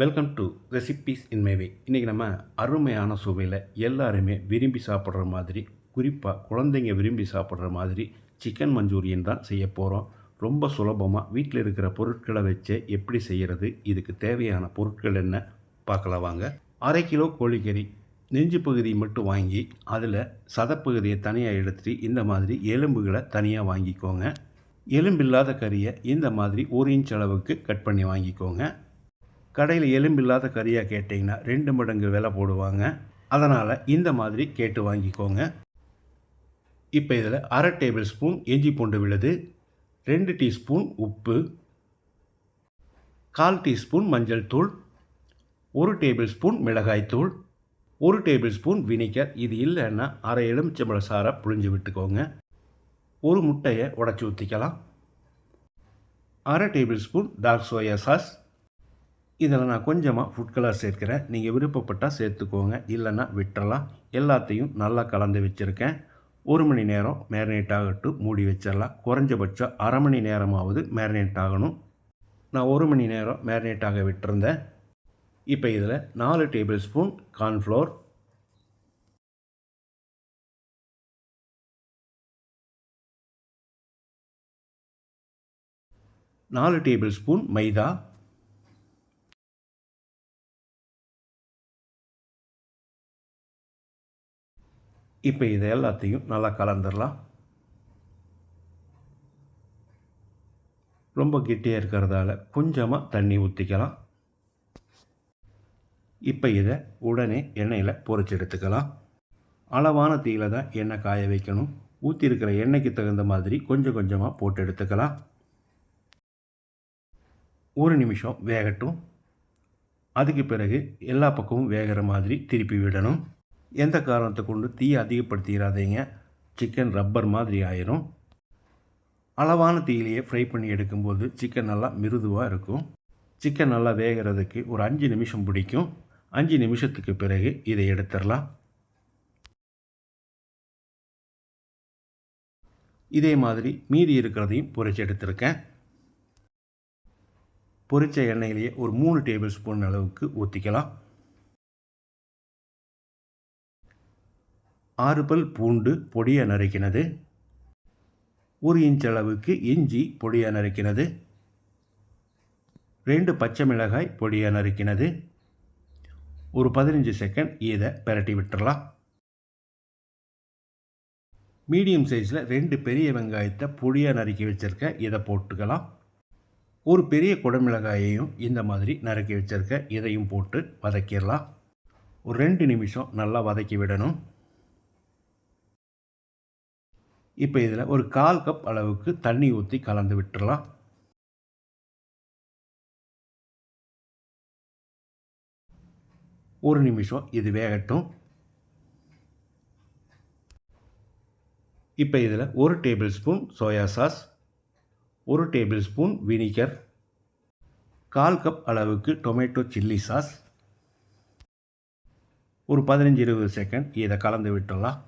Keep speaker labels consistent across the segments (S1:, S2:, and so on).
S1: Welcome to recipes in my way இன்றைக்கி நம்ம அருமையான சுவையில் எல்லாருமே விரும்பி சாப்பிட்ற மாதிரி குறிப்பாக குழந்தைங்க விரும்பி சாப்பிட்ற மாதிரி சிக்கன் மஞ்சூரியன் தான் செய்ய போகிறோம் ரொம்ப சுலபமாக வீட்டில் இருக்கிற பொருட்களை வச்சு எப்படி செய்கிறது இதுக்கு தேவையான பொருட்கள் என்ன பார்க்கலாம் வாங்க. அரை கிலோ கோழிக்கறி நெஞ்சு பகுதியை மட்டும் வாங்கி அதில் சதப்பகுதியை தனியாக எடுத்துகிட்டு இந்த மாதிரி எலும்புகளை தனியாக வாங்கிக்கோங்க. எலும்பில்லாத கறியை இந்த மாதிரி ஒரு இன்ச் அளவுக்கு கட் பண்ணி வாங்கிக்கோங்க. கடையில் எலும்பில்லாத கறியாக கேட்டிங்கன்னா ரெண்டு மடங்கு விலை போடுவாங்க. அதனால் இந்த மாதிரி கேட்டு வாங்கிக்கோங்க. இப்போ இதில் அரை டேபிள் ஸ்பூன் இஞ்சி பூண்டு விழுது ரெண்டு டீஸ்பூன் உப்பு கால் டீஸ்பூன் மஞ்சள் தூள் ஒரு டேபிள் ஸ்பூன் மிளகாய்த்தூள் ஒரு டேபிள் ஸ்பூன் வினிகர். இது இல்லைன்னா அரை எலுமிச்சம்பழ சாரை புழிஞ்சு விட்டுக்கோங்க. ஒரு முட்டையை உடச்சி ஊற்றிக்கலாம் அரை table spoon dark soya sauce இதில் நான் கொஞ்சமாக ஃபுட் கலர் சேர்க்கிறேன். நீங்கள் விருப்பப்பட்டால் சேர்த்துக்கோங்க. இல்லைன்னா விட்டுறலாம். எல்லாத்தையும் நல்லா கலந்து வச்சுருக்கேன். ஒரு மணி நேரம் மேரினேட் ஆகட்டும். மூடி வச்சிடலாம். குறைஞ்சபட்சம் அரை மணி நேரமாவது மேரினேட் ஆகணும். நான் ஒரு மணி நேரம் மேரினேட் ஆக விட்டுருந்தேன். இப்போ இதில் நாலு டேபிள் ஸ்பூன் கார்ன்ஃப்ளோர் நாலு டேபிள் ஸ்பூன் மைதா. இப்போ இதை எல்லாத்தையும் நல்லா கலந்துடலாம் ரொம்ப கெட்டியாக இருக்கிறதால கொஞ்சமாக தண்ணி ஊற்றிக்கலாம் இப்போ இதை உடனே எண்ணெயில் பொறிச்சு எடுத்துக்கலாம். அளவான தீயில தான் எண்ணெய் காய வைக்கணும். ஊற்றிருக்கிற எண்ணெய்க்கு தகுந்த மாதிரி கொஞ்சம் கொஞ்சமாக போட்டு எடுத்துக்கலாம். ஒரு நிமிஷம் வேகட்டும். அதுக்கு பிறகு எல்லா பக்கமும் வேகிற மாதிரி திருப்பி விடணும். எந்த காரணத்தை கொண்டு தீயை அதிகப்படுத்திடாதீங்க சிக்கன் ரப்பர் மாதிரி ஆயிரும். அளவான தீயிலேயே ஃப்ரை பண்ணி எடுக்கும்போது சிக்கன் நல்லா மிருதுவாக இருக்கும். சிக்கன் நல்லா வேகிறதுக்கு ஒரு அஞ்சு நிமிஷம் பிடிக்கும். அஞ்சு நிமிஷத்துக்கு பிறகு இதை எடுத்துடலாம். இதே மாதிரி மீதி இருக்கிறதையும் பொறிச்சு எடுத்திருக்கேன். பொரிச்ச எண்ணெயிலேயே ஒரு மூணு டேபிள் ஸ்பூன் அளவுக்கு ஊற்றிக்கலாம் ஆறு பல் பூண்டு பொடியாக நறுக்கினது ஒரு இன்ச் அளவுக்கு இஞ்சி பொடியாக நறுக்கினது ரெண்டு பச்சை மிளகாய் பொடியாக நறுக்கினது ஒரு பதினஞ்சு செகண்ட் இதை பிரட்டி விட்டுறலாம். மீடியம் சைஸில் ரெண்டு பெரிய வெங்காயத்தை பொடியாக நறுக்கி வச்சுருக்கேன் இதை போட்டுக்கலாம். ஒரு பெரிய குடமிளகாயையும் இந்த மாதிரி நறுக்கி வச்சுருக்க இதையும் போட்டு வதக்கிடலாம். ஒரு ரெண்டு நிமிஷம் நல்லா வதக்கி விடணும். இப்போ இதில் ஒரு கால் கப் அளவுக்கு தண்ணி ஊற்றி கலந்து விட்டுடலாம் ஒரு நிமிஷம் இது வேகட்டும். இப்போ இதில் ஒரு டேபிள் ஸ்பூன் சோயா சாஸ் ஒரு டேபிள் ஸ்பூன் வினிகர் கால் கப் அளவுக்கு டொமேட்டோ சில்லி சாஸ். ஒரு பதினஞ்சு இருபது செகண்ட் இதை கலந்து விட்டுடலாம்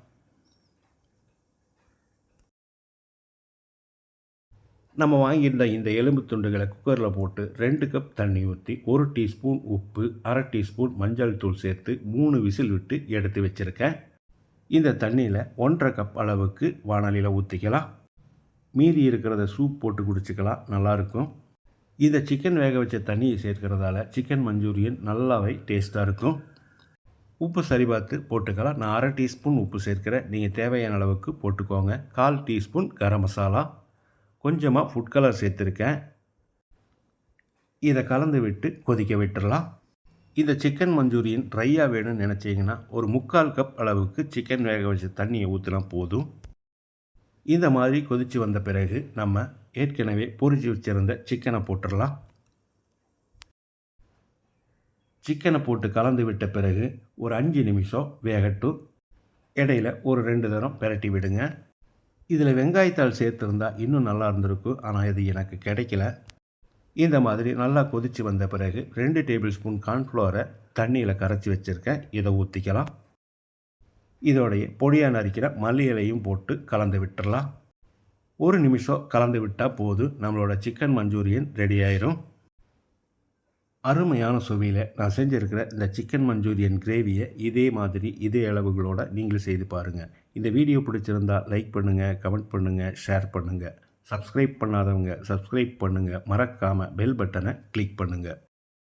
S1: நம்ம வாங்கியிருந்த இந்த எலும்பு துண்டுகளை குக்கரில் போட்டு ரெண்டு கப் தண்ணி ஊற்றி ஒரு டீஸ்பூன் உப்பு அரை டீஸ்பூன் மஞ்சள் தூள் சேர்த்து மூணு விசில் விட்டு எடுத்து வச்சுருக்கேன். இந்த தண்ணியில் ஒன்றரை கப் அளவுக்கு வானலியில் ஊற்றிக்கலாம் மீதி இருக்கிறத சூப் போட்டு குடிச்சிக்கலாம் நல்லாயிருக்கும். இந்த சிக்கன் வேக வச்ச தண்ணியை சேர்க்கிறதால சிக்கன் மஞ்சூரியன் நல்லாவே டேஸ்ட்டாக இருக்கும். உப்பு சரி பார்த்து போட்டுக்கலாம். நான் அரை டீஸ்பூன் உப்பு சேர்க்கிறேன். நீங்கள் தேவையான அளவுக்கு போட்டுக்கோங்க. கால் டீஸ்பூன் கரம் மசாலா. கொஞ்சமாக ஃபுட் கலர் சேர்த்துருக்கேன். இதை கலந்து விட்டு கொதிக்க விட்டுடலாம் இந்த சிக்கன் மஞ்சூரியன் ட்ரையாக வேணும்னு நினச்சிங்கன்னா ஒரு முக்கால் கப் அளவுக்கு சிக்கன் வேக வச்ச தண்ணியை ஊற்றினா போதும். இந்த மாதிரி கொதித்து வந்த பிறகு நம்ம ஏற்கனவே பொறிச்சு வச்சுருந்த சிக்கனை போட்டுடலாம் சிக்கனை போட்டு கலந்து விட்ட பிறகு ஒரு அஞ்சு நிமிஷம் வேகட்டும். இடையில ஒரு ரெண்டு தரம் பெரட்டி விடுங்க. இதில் வெங்காயத்தால் சேர்த்துருந்தா இன்னும் நல்லா இருந்திருக்கும் ஆனால் இது எனக்கு கிடைக்கல. இந்த மாதிரி நல்லா கொதித்து வந்த பிறகு ரெண்டு டேபிள் ஸ்பூன் கார்ன்ஃப்ளோரை தண்ணியில் கரைச்சி வச்சுருக்கேன். இதை ஊற்றிக்கலாம் இதோடைய பொடியாக நறுக்கிற மல்லி இலையும் போட்டு கலந்து விட்டுடலாம் ஒரு நிமிஷம் கலந்து விட்டால் போதும் நம்மளோட சிக்கன் மஞ்சூரியன் ரெடி ஆயிரும். அருமையான சுவையில் நான் செஞ்சுருக்கிற இந்த சிக்கன் மஞ்சூரியன் கிரேவியை இதே மாதிரி இதே அளவுகளோடு நீங்கள் செய்து பாருங்கள் இந்த வீடியோ பிடிச்சிருந்தா லைக் பண்ணுங்கள் கமெண்ட் பண்ணுங்கள் ஷேர் பண்ணுங்கள் சப்ஸ்கிரைப் பண்ணாதவங்க சப்ஸ்கிரைப் பண்ணுங்கள் மறக்காமல் பெல் பட்டனை கிளிக் பண்ணுங்கள்